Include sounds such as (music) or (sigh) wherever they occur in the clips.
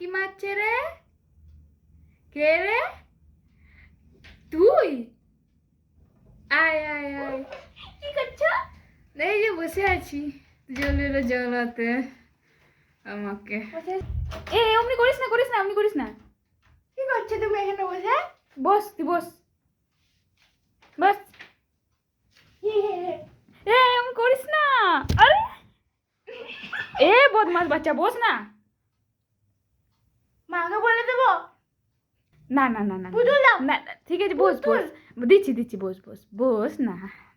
উকি মারছে রে? কে রে? তুই? আয় আয় আয়। কি করছ? এই যে বসে আছি জল এলো জলাতে আমাকে। এ অমনি করিস না করিস না অমনি করিস না। কি করছ তুমি এখানে বসে? বস তুই বস। বস। এ অমনি করিস না। আরে। এ বদমাস বাচ্চা বস না। মাকে বলে দেবো? না না না না না। ঠিক আছে বস বস। দিচ্ছি দিচ্ছি বস বস বস না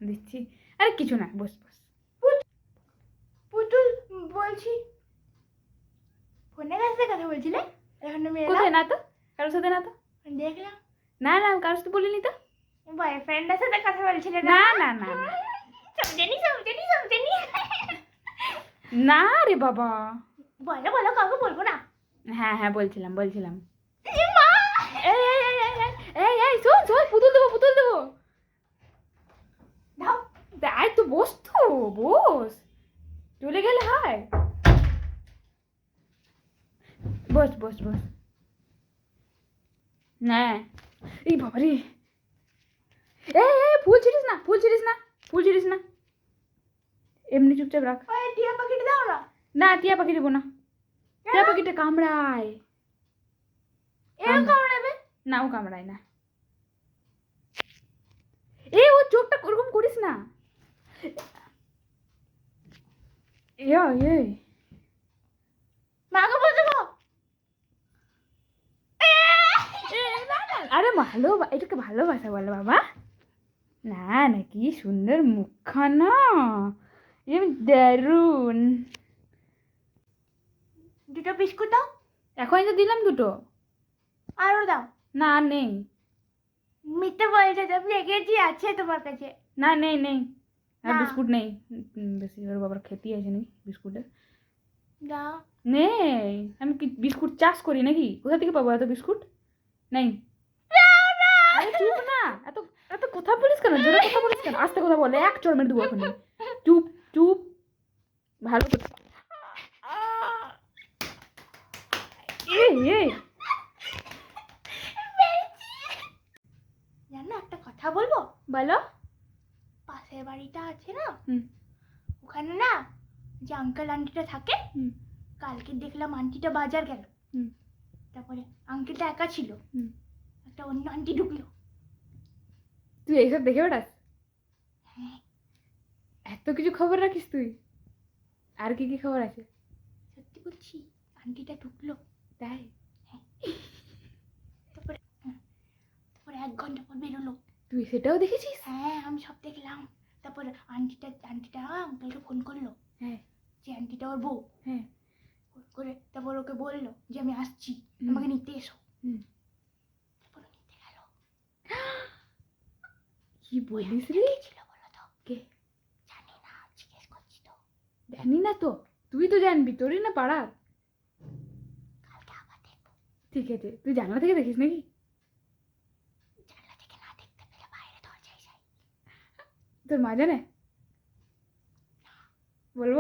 দিচ্ছি। আরে কিছু না বস বস। পুতুল বলছি। ফোনে কাছে কথা বলছিলে? এখন আমি কোথায় না তো? কারোর সাথে না তো? দেখলাম। না না কারোর সাথে বলিনি তো। বয়ফ্রেন্ডের সাথে কথা বলছিলে না না না না। সমঝেনি সমঝেনি সমঝেনি। না রে বাবা। বলো বলো কাউকে বলব না? হ্যাঁ হ্যাঁ বলছিলাম বলছিলাম। মা! এই এই শোন শোন পুতুল দেবো পুতুল দেবো। আয় তো বস তো বস। চলে গেলে হয়। বস বস বস। হ্যাঁ। এই বাবারে। এই এই ফুল ছিড়িস না ফুল ছিড়িস না ফুল ছিড়িস না। এমনি চুপচাপ রাখ। টিয়া পাখিটা দাও না। না টিয়া পাখি দেবো না। টিয়া পাখিটা কামড়ায় কামড়াবে না ও কামড়ায় না এ ও চোখটা ওরকম করিস না ইয়া ইয়ে মাকে বলে দেবো আরে ভালো এটাকে ভালোবাসা বলো বাবা না না কি সুন্দর মুখখানা এম দারুণ দুটো বিস্কুট দাও। এখনই তো দিলাম দুটো। আরও দাও। না আর নেই। মিথ্যে বলছে তো লেগেছি আছে তোমার কাছে। না নেই নেই। আর বিস্কুট নেই। বেশি ওর বাবার খেতে আছে নাকি বিস্কুটের দাও। নেই। আমি কি বিস্কুট চাষ করি নাকি? কোথা থেকে পাবো এত বিস্কুট? নেই। চুপ না। এত এত কথা বলিস কেন? জোরে কথা বলিস কেন? আস্তে কথা বলে। এক চড় মেরে দেবো এখন চুপ চুপ। ভালো করে এই জানো একটা কথা বলব? বলো। পাশের বাড়িটা আছে না? হুম। ওখানে না যে আঙ্কেল আন্টিটা থাকে হুম। কালকে দেখলাম আন্টিটা বাজার গেল। হুম। তারপরে আঙ্কেলটা একা ছিল। হুম। একটা অন্য আন্টি ঢুকলো। তুই এইসব দেখে বেড়াস? হ্যাঁ। এত কিছু খবর রাখিস তুই? আর কি কি খবর আছে? সত্যি বলছি আন্টিটা ঢুকলো। তাই? তারপরে তারপরে এক ঘণ্টা পর বেরোলো। তুই সেটাও দেখেছিস? হ্যাঁ আমি সব দেখলাম। তারপরে আন্টিটা আন্টিটা আঙ্কেলকে ফোন করল। হ্যাঁ। যে আন্টিটা ওর বউ। হ্যাঁ। ফোন করে তারপর ওকে বলল যে আমি আসছি। আমাকে নিতে এসো। তারপর নিতে গেল। (gasps) কি বলিস রে? ছিল বলো তো? কে? জানি না জিজ্ঞেস করছি তো। জানি না তো। তুই তো জানবি তোরই না পাড়ার। ঠিক আছে তুই জানলা থেকে দেখিস নাকি জানলা থেকে না দেখতে পেলে বাইরে দরজায় যাই তোর মা জানে বলব